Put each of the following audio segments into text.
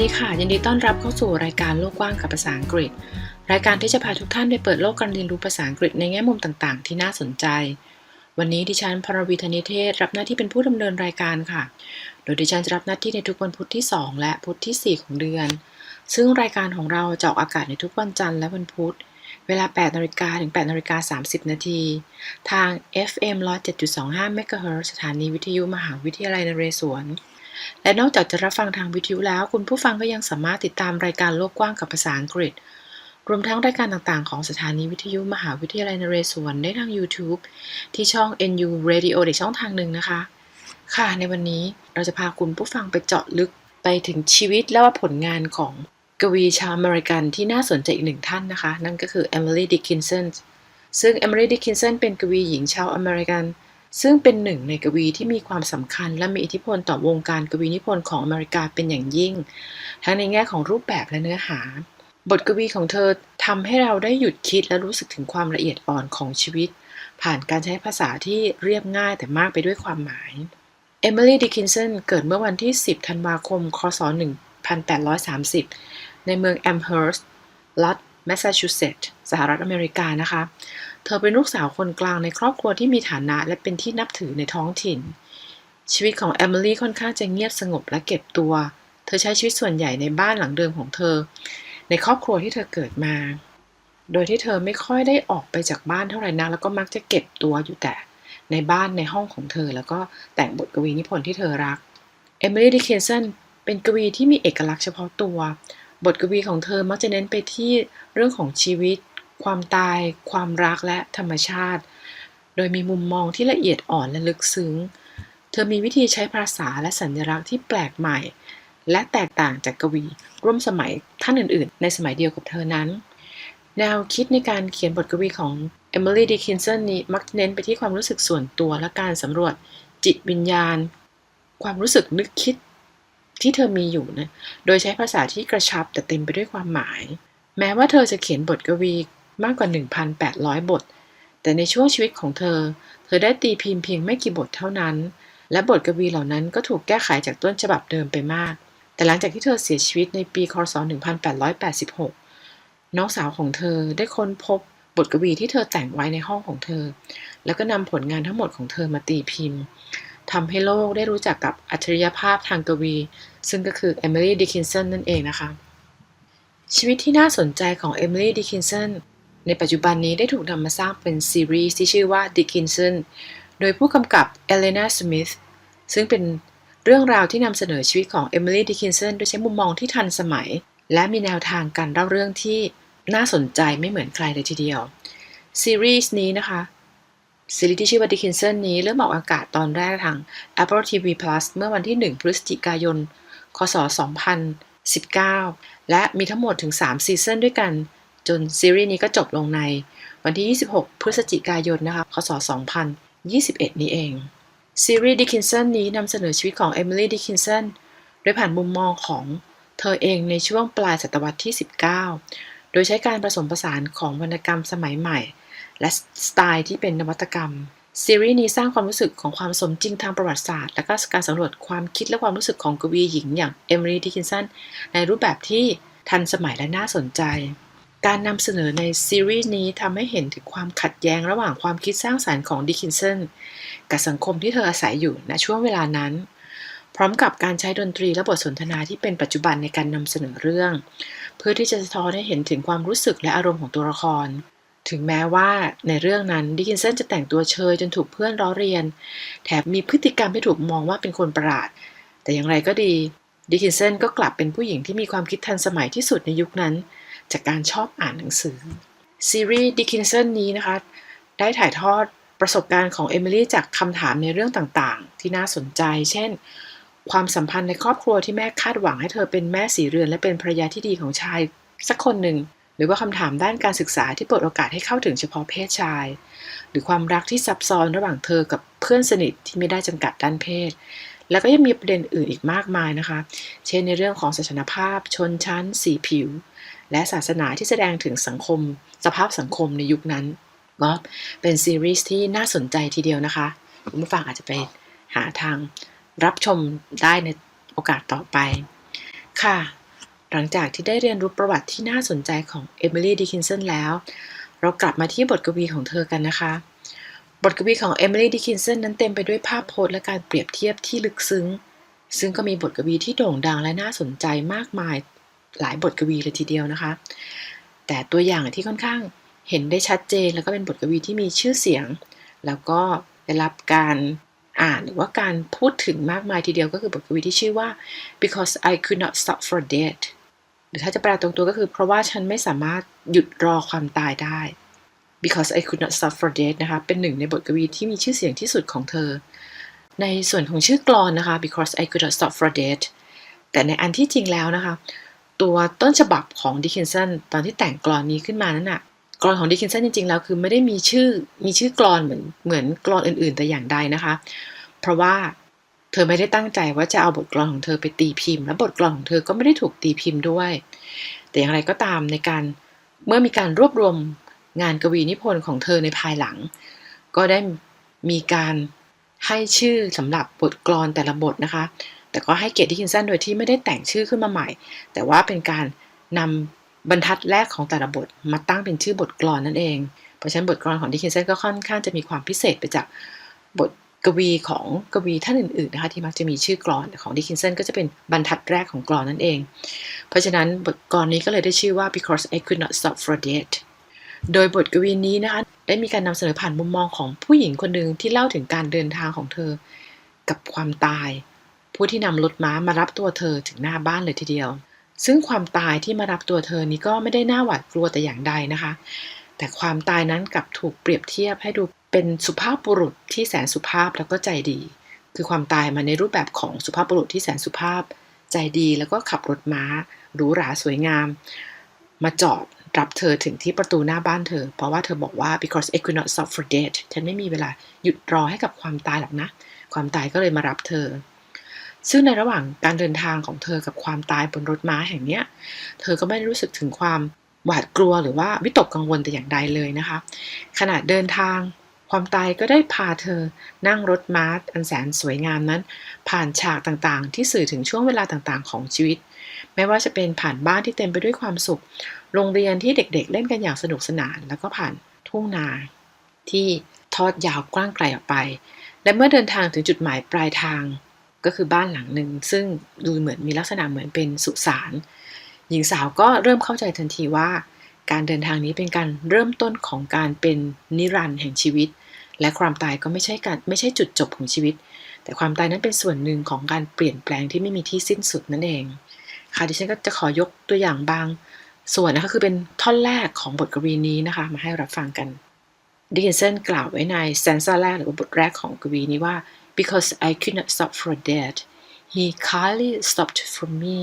ดีค่ะ ยินดีต้อนรับเข้าสู่รายการโลกกว้างกับภาษาอังกฤษ รายการที่จะพาทุกท่านไปเปิดโลกการเรียนรู้ภาษาอังกฤษในแง่มุมต่างๆ ที่น่าสนใจ วันนี้ดิฉันพรวีธนิเทศ รับหน้าที่เป็นผู้ดำเนินรายการค่ะ โดยดิฉันจะรับหน้าที่ในทุกวันพุธที่ 2 และพุธที่ 4 ของเดือน ซึ่งรายการของเราจะออกอากาศในทุกวันจันทร์และวันพุธเวลา 8นาฬิกาถึง8นาฬิกา30 นาที ทาง FM 107.25 MHz สถานีวิทยุมหาวิทยาลัยนเรศวร และนอกจากจะรับฟังทางวิทยุแล้ว คุณผู้ฟังก็ยังสามารถติดตามรายการโลกกว้างกับภาษาอังกฤษ รวมทั้งรายการต่างๆ ของสถานีวิทยุมหาวิทยาลัยนเรศวรได้ทาง YouTube ที่ช่อง NU Radio อีกช่องทางหนึ่งนะคะ ค่ะ ในวันนี้เราจะพาคุณผู้ฟังไปเจาะลึกไปถึงชีวิตและว่าผลงานของกวีชาวอเมริกันที่น่าสนใจอีกหนึ่งท่านนะคะ นั่นก็คือ Emily Dickinson ซึ่ง Emily Dickinson เป็นกวีหญิงชาวอเมริกัน ซึ่งเป็นหนึ่งในกวีที่มีความสำคัญและมีอิทธิพลต่อวงการกวีนิพนธ์ของอเมริกาเป็นอย่างยิ่ง ทั้งในแง่ของรูปแบบและเนื้อหา บทกวีของเธอทำให้เราได้หยุดคิดและรู้สึกถึงความละเอียดอ่อนของชีวิต ผ่านการใช้ภาษาที่เรียบง่ายแต่มากไปด้วยความหมายเอมิลี่ดิคินสันเกิดเมื่อวันที่ 10 ธันวาคม คศ 1830 ในเมืองแอมเฮิร์สต์รัฐแมสซาชูเซตส์สหรัฐอเมริกานะคะ เธอเป็นลูกสาวคนกลางในครอบครัวที่มีฐานะและเป็นที่นับถือในท้องถิ่น ชีวิตของแอมิลี่ค่อนข้างจะเงียบสงบและเก็บตัว เธอใช้ชีวิตส่วนใหญ่ในบ้านหลังเดิมของเธอ ในครอบครัวที่เธอเกิดมา โดยที่เธอไม่ค่อยได้ออกไปจากบ้านเท่าไหร่นักแล้วก็มักจะเก็บตัวอยู่แต่ในบ้านในห้องของเธอ แล้วก็แต่งบทกวีนิพนธ์ที่เธอรักเอมิลี่ดิเคนสันเป็นกวีที่มีเอกลักษณ์เฉพาะตัว บทกวีของเธอมักจะเน้นไปที่เรื่องของชีวิต ความตาย ความรักและธรรมชาติ โดยมีมุมมองที่ละเอียดอ่อนและลึกซึ้ง เธอมีวิธีใช้ภาษาและสัญลักษณ์ที่แปลกใหม่ และแตกต่างจากกวี ร่วมสมัยท่านอื่นๆ ในสมัยเดียวกับเธอนั้น แนวคิดในการเขียนบทกวีของ Emily Dickinson นี้มักเน้นไปที่ความรู้สึกส่วนตัวและการสำรวจจิตวิญญาณ ความรู้สึกนึกคิดที่เธอมีอยู่นะ โดยใช้ภาษาที่กระชับแต่เต็มไปด้วยความหมาย แม้ว่าเธอจะเขียนบทกวี มากกว่า 1,800 บท แต่ในช่วงชีวิตของเธอ เธอได้ตีพิมพ์เพียงไม่กี่บทเท่านั้น และบทกวีเหล่านั้นก็ถูกแก้ไขจากต้นฉบับเดิมไปมาก แต่หลังจากที่เธอเสียชีวิตในปีคศ 1886 น้องสาวของเธอได้ค้นพบบทกวีที่เธอแต่งไว้ในห้องของเธอ แล้วก็นำผลงานทั้งหมดของเธอมาตีพิมพ์ทำให้โลกได้รู้จักกับอัจฉริยภาพทางกวี ซึ่งก็คือเอมิลี่ดิคินสันนั่นเองนะคะ ชีวิตที่น่าสนใจของเอมิลี่ดิคินสัน ในปัจจุบันนี้ได้ถูกนำมาสร้างเป็นซีรีส์ที่ชื่อว่า Dickinson โดยผู้กำกับเอเลนาสมิธซึ่งเป็นเรื่องราวที่นำเสนอชีวิตของเอมิลี่ดิคินสันโดยใช้มุมมองที่ทันสมัย และมีแนวทางการเล่าเรื่องที่น่าสนใจไม่เหมือนใครเลยทีเดียว ซีรีส์นี้นะคะ ซีรีส์ที่ชื่อว่า Dickinson นี้เริ่มออกอากาศตอนแรกทาง Apple TV Plus เมื่อวันที่ 1 พฤศจิกายน คศ 2019 และมีทั้งหมดถึง 3 ซีซั่นด้วยกัน จนซีรีส์นี้ก็จบลงในวันที่ 26 พฤศจิกายนนะคะคศ2021 นี้เอง ซีรีส์ Dickinson นี้นำเสนอชีวิตของ Emily Dickinson โดยผ่านมุมมองของเธอเองในช่วงปลายศตวรรษที่ 19 โดยใช้การผสมผสานของวรรณกรรมสมัยใหม่ และสไตล์ที่เป็นนวัตกรรม ซีรีส์นี้สร้างความรู้สึกของความสมจริงทางประวัติศาสตร์ และก็การสำรวจความคิดและความรู้สึกของกวีหญิงอย่างเอมิลี่ดิคินสันในรูปแบบที่ทันสมัยและน่าสนใจ การนำเสนอในซีรีส์นี้ทำให้เห็นถึงความขัดแย้งระหว่างความคิดสร้างสารรค์ของดิคินสันกับสังคมที่เธออาศัยอยู่ณช่วงเวลานั้น พร้อมกับการใช้ดนตรีและบทสนทนาที่เป็นปัจจุบันในการนำเสนอเรื่อง เพื่อที่จะสะท้อนให้เห็นถึงความรู้สึกและอารมณ์ของตัวละคร ถึงแม้ว่าในเรื่องนั้นดิคินสันจะแต่งตัวเชยจนถูกเพื่อนล้อเรียน แถมมีพฤติกรรมที่ถูกมองว่าเป็นคนประหลาด แต่อย่างไรก็ดีดิคินสันก็กลับเป็นผู้หญิงที่มีความคิดทันสมัยที่สุดในยุคนั้น จากการชอบอ่านหนังสือ ซีรีส์ดิคินสันนี้นะคะ ได้ถ่ายทอดประสบการณ์ของเอมิลี่จากคำถามในเรื่องต่างๆ ที่น่าสนใจ เช่น ความสัมพันธ์ในครอบครัวที่แม่คาดหวังให้เธอเป็นแม่สีเรือนและเป็นภรรยาที่ดีของชายสักคนหนึ่ง หรือว่าคำถามด้านการศึกษาที่เปิดโอกาสให้เข้าถึงเฉพาะเพศชาย หรือความรักที่ซับซ้อนระหว่างเธอกับเพื่อนสนิทที่ไม่ได้จำกัดด้านเพศ แล้วก็ยังมีประเด็นอื่นอีกมากมายนะคะ เช่นในเรื่องของศาสนภาพ ชนชั้น สีผิว และศาสนาที่แสดงถึงสังคม สภาพสังคมในยุคนั้นก็เป็นซีรีส์ที่น่าสนใจทีเดียวนะคะคุณผู้ฟังอาจจะไปหาทางรับชมได้ในโอกาสต่อไป ค่ะ หลังจากที่ได้เรียนรู้ประวัติที่น่าสนใจของเอมิลี่ดิคินสันแล้ว เรากลับมาที่บทกวีของเธอกันนะคะ บทกวีของเอมิลี่ดิคินสันนั้นเต็มไปด้วยภาพโพสและการเปรียบเทียบที่ลึกซึ้ง ซึ่งก็มีบทกวีที่โด่งดังและน่าสนใจมากมายหลายบทกวีเลยทีเดียวนะคะ แต่ตัวอย่างที่ค่อนข้างเห็นได้ชัดเจน แล้วก็เป็นบทกวีที่มีชื่อเสียง แล้วก็ได้รับการอ่านหรือว่าการพูดถึงมากมายทีเดียวก็คือบทกวีที่ชื่อว่า because I could not stop for death หรือถ้าจะแปลตรงตัวก็คือ เพราะว่าฉันไม่สามารถหยุดรอความตายได้ because I could not stop for death นะคะ เป็นหนึ่งในบทกวีที่มีชื่อเสียงที่สุดของเธอ ในส่วนของชื่อกลอนนะคะ because I could not stop for death แต่ในอันที่จริงแล้วนะคะ ตัวต้นฉบับของดิคินสันตอนที่แต่งกลอนนี้ขึ้นมานั้นน่ะกลอนของดิคินสันจริงๆแล้วคือไม่ได้มีชื่อมีชื่อกลอนเหมือนเหมือนกลอนอื่นๆ แต่อย่างใดนะคะ เพราะว่าเธอไม่ได้ตั้งใจว่าจะเอาบทกลอนของเธอไปตีพิมพ์ และบทกลอนของเธอก็ไม่ได้ถูกตีพิมพ์ด้วย แต่อย่างไรก็ตามในการเมื่อมีการรวบรวม งานกวีนิพนธ์ของเธอในภายหลัง ก็ได้มีการให้ชื่อสำหรับบทกลอนแต่ละบทนะคะ แต่ก็ให้เกียรติดิคินสันโดยที่ไม่ได้แต่งชื่อขึ้นมาใหม่ แต่ว่าเป็นการนำบรรทัดแรกของแต่ละบทมาตั้งเป็นชื่อบทกลอนนั่นเอง เพราะฉะนั้นบทกลอนของดิคินสันก็ค่อนข้างจะมีความพิเศษไปจากบทกวีของกวีท่านอื่นๆนะคะที่มักจะมีชื่อกลอนของดิคินสันก็จะเป็นบรรทัดแรกของกลอนนั่นเอง เพราะฉะนั้นบทกลอนนี้ก็เลยได้ชื่อว่า because I could not stop for death โดยบทกวีนี้นะคะได้มีการนำเสนอผ่านมุมมองของผู้หญิงคนหนึ่งที่เล่าถึงการเดินทางของเธอ กับความตาย ผู้ที่นำรถม้ามารับตัวเธอถึงหน้าบ้านเลยทีเดียว ซึ่งความตายที่มารับตัวเธอนี้ก็ไม่ได้น่าหวาดกลัวแต่อย่างใดนะคะ แต่ความตายนั้นกลับถูกเปรียบเทียบให้ดูเป็นสุภาพบุรุษที่แสนสุภาพแล้วก็ใจดี คือความตายมาในรูปแบบของสุภาพบุรุษที่แสนสุภาพ ใจดีแล้วก็ขับรถม้าหรูหราสวยงาม มาจอด รับเธอถึงที่ประตูหน้าบ้านเธอ เพราะว่าเธอบอกว่า because I could not stop for death ฉันไม่มีเวลาหยุดรอให้กับความตายหรอกนะ ความตายก็เลยมารับเธอ ซึ่งในระหว่างการเดินทางของเธอกับความตายบนรถม้าแห่งเนี้ย เธอก็ไม่ได้รู้สึกถึงความหวาดกลัวหรือว่าวิตกกังวลแต่อย่างใดเลยนะคะ ขณะเดินทางความตายก็ได้พาเธอนั่งรถม้าอันแสนสวยงามนั้น ผ่านฉากต่างๆ ที่สื่อถึงช่วงเวลาต่างๆ ของชีวิต ไม่ว่าจะเป็นผ่านบ้านที่เต็มไปด้วยความสุข โรงเรียนที่เด็กๆ เล่นกันอย่างสนุกสนาน แล้วก็ผ่านทุ่งนา ที่ทอดยาวกว้างไกลออกไป และเมื่อเดินทางถึงจุดหมายปลายทางก็คือบ้านหลังหนึ่ง ซึ่งดูเหมือนมีลักษณะเหมือนเป็นสุสานหญิงสาวก็เริ่มเข้าใจทันทีว่า การเดินทางนี้เป็นการเริ่มต้นของการเป็นนิรันดร์แห่งชีวิต และความตายก็ไม่ใช่การไม่ใช่จุดจบของชีวิต แต่ความตายนั้นเป็นส่วนหนึ่งของการเปลี่ยนแปลงที่ไม่มีที่สิ้นสุดนั่นเองค่ะดิฉันก็จะขอยกตัวอย่างบาง ส่วนนะคะคือเป็นท่อนแรกของบทกวีนี้นะคะมาให้รับฟังกันดิคินสันกล่าวไว้ในแซนซ่าแรกหรือว่าบทแรกของกวีนี้ว่า because I could not stop for death he kindly stopped for me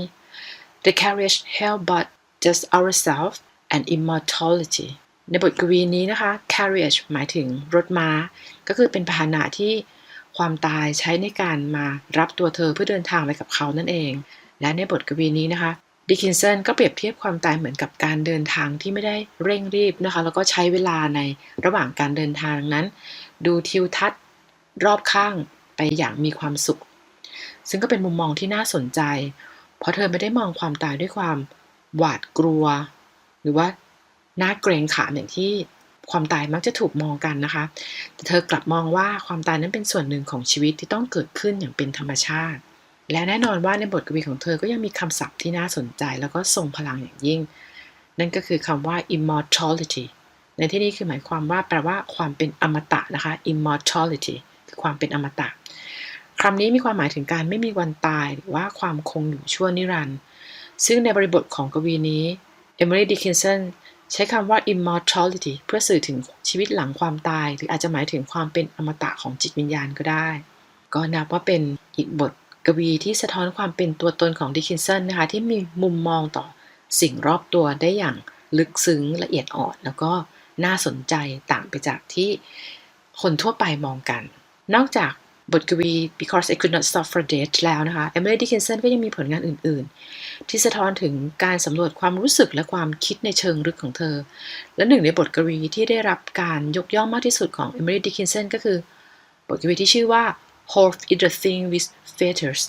the carriage held but just ourselves and immortality ในบทกวีนี้นะคะ carriage หมายถึงรถม้า ก็คือเป็นพาหนะที่ความตายใช้ในการมารับตัวเธอเพื่อเดินทางไปกับเขานั่นเอง และในบทกวีนี้นะคะ ดิคินสันก็เปรียบเทียบความตายเหมือนกับการเดินทางที่ไม่ได้เร่งรีบนะคะ แล้วก็ใช้เวลาในระหว่างการเดินทางนั้น ดูทิวทัศน์รอบข้างไปอย่างมีความสุข ซึ่งก็เป็นมุมมองที่น่าสนใจ เพราะเธอไม่ได้มองความตายด้วยความหวาดกลัว หรือว่าน่าเกรงขามอย่างที่ความตายมักจะถูกมองกันนะคะ แต่เธอกลับมองว่าความตายนั้นเป็นส่วนหนึ่งของชีวิตที่ต้องเกิดขึ้นอย่างเป็นธรรมชาติ และแน่นอนว่าในบทกวีของเธอก็ยังมีคำศัพท์ที่น่าสนใจแล้วก็ทรงพลังอย่างยิ่ง นั่นก็คือคำว่า immortality ในที่นี้คือหมายความว่าแปลว่าความเป็นอมตะนะคะ immortality คือความเป็นอมตะคำนี้มีความหมายถึงการไม่มีวันตาย หรือว่าความคงอยู่ชั่วนิรันดร์ซึ่งในบริบทของกวีนี้ Emily Dickinson ใช้คำว่า immortality เพื่อสื่อถึงชีวิตหลังความตาย หรืออาจจะหมายถึงความเป็นอมตะของจิตวิญญาณก็ได้ ก็นับว่าเป็นอีกบท กวีที่สะท้อนความเป็นตัวตนของดิคินสันนะคะที่มีมุมมองต่อสิ่งรอบตัวได้อย่างลึกซึ้งละเอียดอ่อน แล้วก็น่าสนใจต่างไปจากที่คนทั่วไปมองกัน นอกจากบทกวี because I could not stop for death แล้วนะคะ Emily Dickinson ก็ยังมีผลงานอื่น ๆ ที่สะท้อนถึงการสำรวจความรู้สึกและความคิดในเชิงลึกของเธอ และหนึ่งในบทกวีที่ได้รับการยกย่องมากที่สุดของ Emily Dickinson ก็คือ บทกวีที่ชื่อว่า Hope is a thing with feathers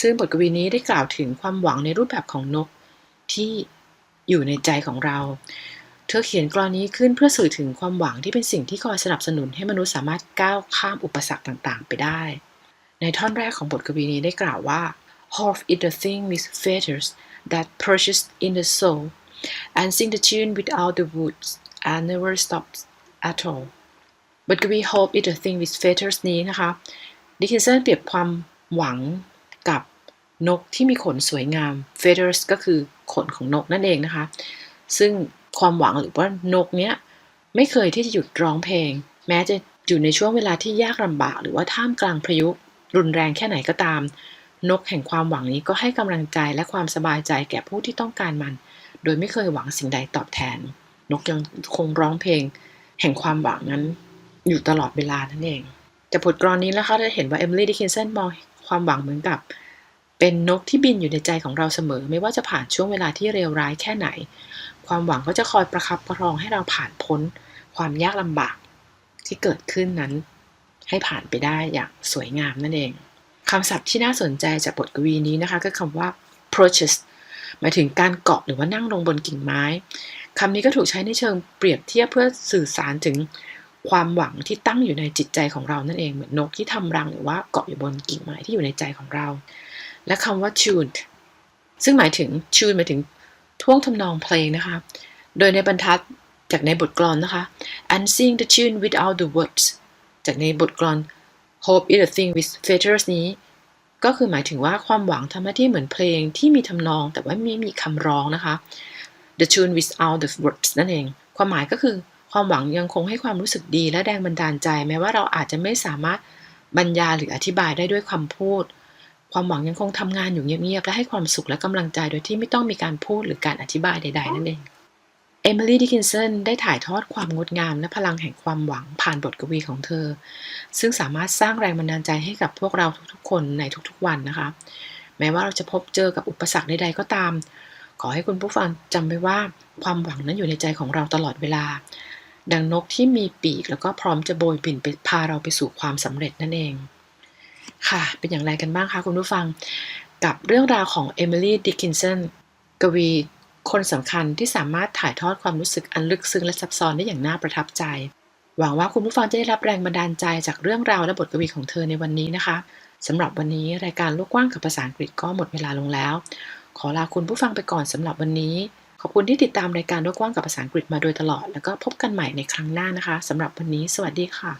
ซึ่งบทกวีนี้ได้กล่าวถึงความหวังในรูปแบบของนกที่อยู่ในใจของเรา เธอเขียนกรอนนี้ขึ้นเพื่อสื่อถึงความหวังที่เป็นสิ่งที่คอยสนับสนุนให้มนุษย์สามารถก้าวข้ามอุปสรรคต่างๆ ไปได้ ในท่อนแรกของบทกวีนี้ได้กล่าวว่า Hope is the thing with feathers that perches in the soul and sing the tune without the words and never stops at all บทกวี Hope is the thing with feathers นี้นะคะ ดิคินสันเปรียบความหวังกับนกที่มีขนสวยงาม feathers ก็คือขนของนกนั่นเองนะคะ ซึ่งความหวังหรือว่านกเนี้ยไม่เคยที่จะหยุดร้องเพลง แม้จะอยู่ในช่วงเวลาที่ยากลำบาก หรือว่าท่ามกลางพายุรุนแรงแค่ไหนก็ตาม นกแห่งความหวังนี้ก็ให้กำลังใจและความสบายใจแก่ผู้ที่ต้องการมัน โดยไม่เคยหวังสิ่งใดตอบแทน นกยังคงร้องเพลง แห่งความหวังนั้น อยู่ตลอดเวลานั่นเอง จากบทกลอนนี้แล้วเขาจะเห็นว่าเอมิลี่ดิคินสันมองความหวังเหมือนกับ เป็นนกที่บินอยู่ในใจของเราเสมอ ไม่ว่าจะผ่านช่วงเวลาที่เลวร้ายแค่ไหน ความหวังก็จะคอยประคับประคองให้เราผ่านพ้น ความยากลำบากที่เกิดขึ้นนั้น ให้ผ่านไปได้อย่างสวยงามนั่นเองคำศัพท์ที่น่าสนใจจากบทกวีนี้นะคะก็คำว่า proches หมายถึงการเกาะหรือว่านั่งลงบนกิ่งไม้คำนี้ก็ถูกใช้ในเชิงเปรียบเทียบเพื่อสื่อสารถึง ความหวังที่ตั้งอยู่ในจิตใจของเรานั่นเองเหมือนนกที่ทำรังหรือว่าเกาะอยู่บนกิ่งไม้ที่อยู่ในใจของเรา และคำว่า tuned ซึ่งหมายถึง tune หมายถึงท่วงทำนองเพลงนะคะ โดยในบรรทัดจากในบทกลอนนะคะ and sing the tune without the words จากในบทกลอน hope is a thing with feathers นี้ ก็คือหมายถึงว่าความหวังทำหน้าที่เหมือนเพลงที่มีทำนองแต่ว่าไม่มีคำร้องนะคะ the tune without the words นั่นเอง ความหมายก็คือ ความหวังยังคงให้ความรู้สึกดีและแรงบันดาลใจ แม้ว่าเราอาจจะไม่สามารถบรรยายหรืออธิบายได้ด้วยคำพูด ความหวังยังคงทำงานอยู่เงียบๆและให้ความสุขและกำลังใจโดยที่ไม่ต้องมีการพูดหรือการอธิบายใด ๆ นั่นเองเอมิลี่ดิคินสันได้ถ่ายทอดความงดงามและพลังแห่งความหวังผ่านบทกวีของเธอ ซึ่งสามารถสร้างแรงบันดาลใจให้กับพวกเราทุกๆ คนในทุกๆวันนะคะ แม้ว่าเราจะพบเจอกับอุปสรรคใดๆก็ตาม ขอให้คุณผู้ฟังจำไว้ว่าความหวังนั้นอยู่ในใจของเราตลอดเวลา ดังนกที่มีปีกแล้วก็พร้อมจะโบยบินไปพาเราไปสู่ความสำเร็จนั่นเอง ค่ะ เป็นอย่างไรกันบ้างคะคุณผู้ฟัง กับเรื่องราวของเอมิลี่ดิคินสันกวีคนสำคัญที่สามารถถ่ายทอดความรู้สึกอันลึกซึ้งและซับซ้อนได้อย่างน่าประทับใจ หวังว่าคุณผู้ฟังจะได้รับแรงบันดาลใจจากเรื่องราวและบทกวีของเธอในวันนี้นะคะสำหรับวันนี้รายการโลกกว้างกับภาษาอังกฤษก็หมดเวลาลงแล้ว ขอลาคุณผู้ฟังไปก่อนสำหรับวันนี้ ขอบคุณที่ติดตามรายการโลกกว้างกับภาษาอังกฤษมาโดยตลอด แล้วก็พบกันใหม่ในครั้งหน้านะคะสำหรับวันนี้ สวัสดีค่ะ